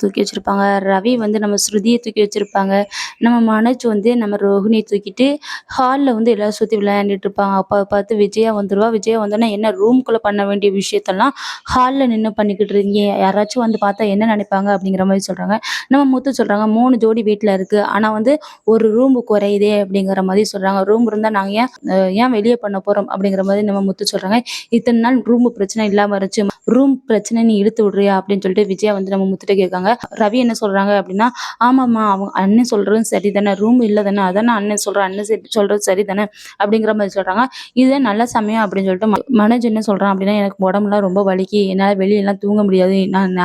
தூக்கி வச்சிருப்பாங்க ரவி வந்து நம்ம ஸ்ருதியை தூக்கி வச்சிருப்பாங்க. நம்ம மனோஜ் வந்து நம்ம ரோஹிணியை தூக்கிட்டு ஹாலில் வந்து எல்லாரும் சுற்றி விளையாண்டுட்டு இருப்பாங்க. அப்போ பார்த்து விஜயா வந்துடுவா விஜயா வந்தோன்னா என்ன ரூம்குள்ளே பண்ண வேண்டிய விஷயத்தெல்லாம் ஹாலில் நின்று பண்ணிக்கிட்டு இருக்கீங்க. யாராச்சும் வந்து பார்த்தா என்ன நினைப்பாங்க அப்படிங்கிற மாதிரி சொல்கிறாங்க நம்ம முத்து சொல்கிறாங்க மூணு ஜோடி வீட்டில் இருக்குது ஆனால் வந்து ஒரு ரூம் குறையுதே அப்படிங்கிற மாதிரி சொல்கிறாங்க ரூம் இருந்தால் நாங்கள் ஏன் ஏன் வெளியே பண்ண போகிறோம் அப்படிங்கிற மாதிரி நம்ம முத்து சொல்கிறாங்க இத்தனை நாள் ரூம் பிரச்சனை இல்லாமல் இருந்துச்சு. ரூம் பிரச்சனை நீ இழுத்து விடுறியா அப்படின்னு சொல்லிட்டு விஜயா வந்து நம்ம முத்துட்ட சொல்லியிருக்காங்க ரவி என்ன சொல்கிறாங்க அப்படின்னா ஆமாம்மா அவங்க அண்ணன் சொல்கிறதும் சரி தானே ரூம் இல்லை தானே அதானே அண்ணன் சொல்கிற அண்ணன் சரி- சரி தானே அப்படிங்கிற மாதிரி சொல்கிறாங்க இதே நல்ல சமயம் அப்படின்னு சொல்லிட்டு ம- மனோஜ் என்ன சொல்கிறான் அப்படின்னா எனக்கு உடம்புலாம் ரொம்ப வலிக்கு என்னால் வெளியெல்லாம் தூங்க முடியாது நான்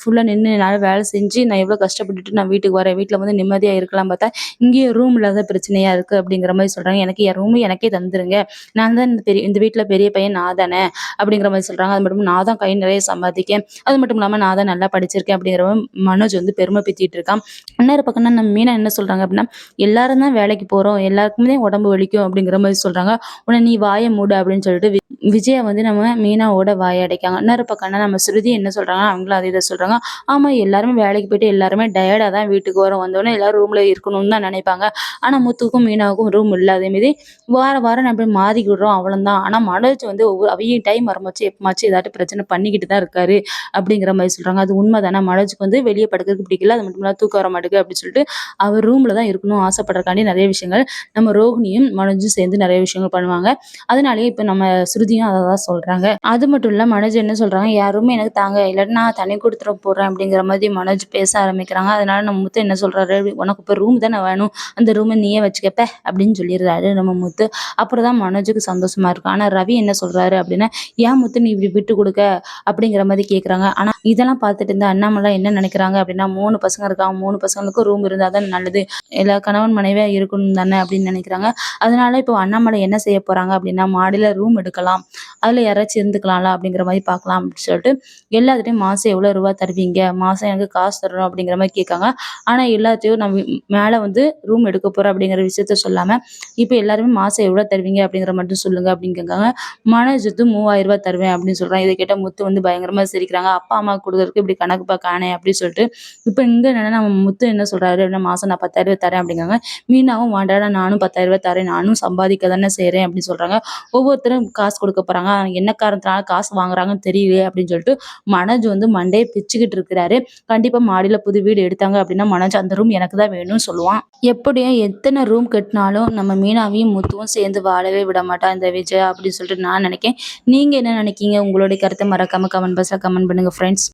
ஃபுல்லாக நின்று என்னால் வேலை செஞ்சு நான் எவ்வளோ கஷ்டப்பட்டுட்டு நான் வீட்டுக்கு வரேன் வீட்டில் வந்து நிம்மதியாக இருக்கலாம் பார்த்தா இங்கேயே ரூம் இல்லாத பிரச்சனையாக இருக்குது அப்படிங்கிற மாதிரி சொல்கிறாங்க எனக்கு என் ரூம் எனக்கே தந்துருங்க நான் தான் இந்த பெரிய இந்த வீட்டில் பெரிய பையன் நான் தானே அப்படிங்கிற மாதிரி சொல்கிறாங்க அது மட்டும் நான் தான் கை நிறைய சம்பாதிக்கேன் அது மட்டும் இல்லாமல் நான் தான் நல்லா படிச்சிருக்கேன் அப்படிங்கிற மனோஜ் வந்து பெருமை பத்திட்டு இருக்கான். இன்னொரு பக்கம்னா நம்ம மீனா என்ன சொல்றாங்க அப்படின்னா எல்லாரும் தான் வேலைக்கு போறோம் எல்லாருக்குமே உடம்பு வலிக்கும் அப்படிங்கிற மாதிரி சொல்றாங்க. உடனே நீ வாயை மூடு அப்படின்னு சொல்லிட்டு விஜயை வந்து நம்ம மீனாவோட வாயடைக்காங்க இன்னொரு பக்கம்னா நம்ம ஸ்ருதி என்ன சொல்கிறாங்க அவங்களும் அதே இதை சொல்கிறாங்க ஆமாம் எல்லாருமே வேலைக்கு போயிட்டு எல்லாருமே டயர்டாக தான் வீட்டுக்கு வரோம். வந்தோடனே எல்லோரும் ரூமில் இருக்கணும்னு தான் நினைப்பாங்க. ஆனால் முத்துக்கும் மீனாவுக்கும் ரூம் இல்லை. அதே வார வாரம் வாரம் நம்ம மாறி விடுறோம். அவ்வளவுதான். ஆனால் மனோஜ் வந்து ஒவ்வொரு அவையும் டைம் வரமாச்சு எப்பமாச்சு ஏதாட்டும் பிரச்சனை பண்ணிக்கிட்டு தான் இருக்காரு அப்படிங்கிற மாதிரி சொல்கிறாங்க அது உண்மை தானே மனோஜுக்கு வந்து வெளியே படுக்கிறதுக்கு பிடிக்கல. அது மட்டும் இல்லாம தூக்கம் வர மாட்டேங்குது அப்படின்னு சொல்லிட்டு அவர் ரூமில் தான் இருக்கணும் ஆசைப்படுறக்காண்டி நிறைய விஷயங்கள் நம்ம ரோஹினியும் மனோஜும் சேர்ந்து நிறைய விஷயங்கள் பண்ணுவாங்க. அதனாலேயே இப்போ நம்ம ஸ்ருதி ஸ்ருதியும் அதை தான் சொல்றாங்க. அது மட்டும் இல்ல மனோஜ் என்ன சொல்றாங்க? யாருமே எனக்கு தாங்க இல்லைன்னா நான் தனி கொடுத்துட போடுறேன் அப்படிங்கிற மாதிரி மனோஜ் பேச ஆரம்பிக்கிறாங்க. அதனால நம்ம முத்து என்ன சொல்றாரு? உனக்கு இப்போ ரூம் தானே வேணும். அந்த ரூமை நீயே வச்சுக்கப்ப அப்படின்னு சொல்லிடுறாரு நம்ம முத்து. அப்புறம் தான் மனோஜுக்கு சந்தோஷமா இருக்கும். ஆனா ரவி என்ன சொல்றாரு அப்படின்னா ஏன் முத்து நீ இப்படி விட்டு கொடுக்க? அப்படிங்கிற மாதிரி கேக்குறாங்க. ஆனா இதெல்லாம் பார்த்துட்டு இருந்த அண்ணாமலை என்ன நினைக்கிறாங்க அப்படின்னா மூணு பசங்க இருக்காங்க. மூணு பசங்களுக்கும் ரூம் இருந்தா தான் நல்லது. எல்லா கணவன் மனைவியா இருக்கணும் தானே? அப்படின்னு நினைக்கிறாங்க. அதனால இப்போ அண்ணாமலை என்ன செய்ய போறாங்க அப்படின்னா மாடியில ரூம் எடுக்கலாம். அதுல யாராச்சும் இருந்துக்கலாம்ல அப்படிங்கிற மாதிரி பார்க்கலாம் அப்படின்னு சொல்லிட்டு எல்லாத்துட்டையும் மாசம் எவ்வளவு ரூபா தருவீங்க? மாசம் எனக்கு காசு தரணும் அப்படிங்கிற மாதிரி கேட்காங்க. ஆனா எல்லாத்தையும் நம்ம மேலே மேல வந்து ரூம் எடுக்க போகிறோம் அப்படிங்கிற விஷயத்த சொல்லாம இப்போ எல்லாருமே மாசம் எவ்வளவு தருவீங்க அப்படிங்கிற மட்டும் சொல்லுங்க அப்படிங்கிறாங்க மனோஜ் வந்து மூவாயிரம் ரூபாய் தருவேன் அப்படின்னு சொல்றான் இதை கேட்டால் முத்து வந்து பயங்கரமா சிரிக்கிறாங்க. அப்பா அம்மா கொடுக்குறதுக்கு இப்படி கணக்கு பார்க்கானே அப்படின்னு சொல்லிட்டு இப்போ இங்க என்னன்னா நம்ம முத்து என்ன சொல்கிறாரு அப்படின்னா மாசம் நான் பத்தாயிரம் ரூபாய் தரேன் அப்படிங்காங்க மீனாவும் வாண்டாடா நானும் பத்தாயிரம் ரூபாய் தரேன். நானும் சம்பாதிக்க தானே செய்றேன் அப்படின்னு சொல்றாங்க. ஒவ்வொருத்தரும் காசு கொடுக்க போறாங்க. என்ன காரணத்தினால காசு வாங்குறாங்கன்னு தெரியலையே அப்படின்னு சொல்லிட்டு மனோஜ் வந்து மண்டையை பிச்சுக்கிட்டு இருக்கிறாரு. கண்டிப்பா மாடியில புது வீடு எடுத்தாங்க அப்படின்னா மனோஜ் அந்த ரூம் எனக்கு தான் வேணும்னு சொல்லுவான். எப்படியும் எத்தனை ரூம் கட்டினாலும் நம்ம மீனாவையும் முத்துவும் சேர்ந்து வாழவே விட மாட்டா இந்த விஜயா அப்படின்னு சொல்லிட்டு நான் நினைக்கேன். நீங்க என்ன நினைக்கீங்க? உங்களுடைய கருத்தை மறக்காம கமெண்ட் பாக்ஸ்ல கமெண்ட் பண்ணுங்க ஃப்ரெண்ட்ஸ்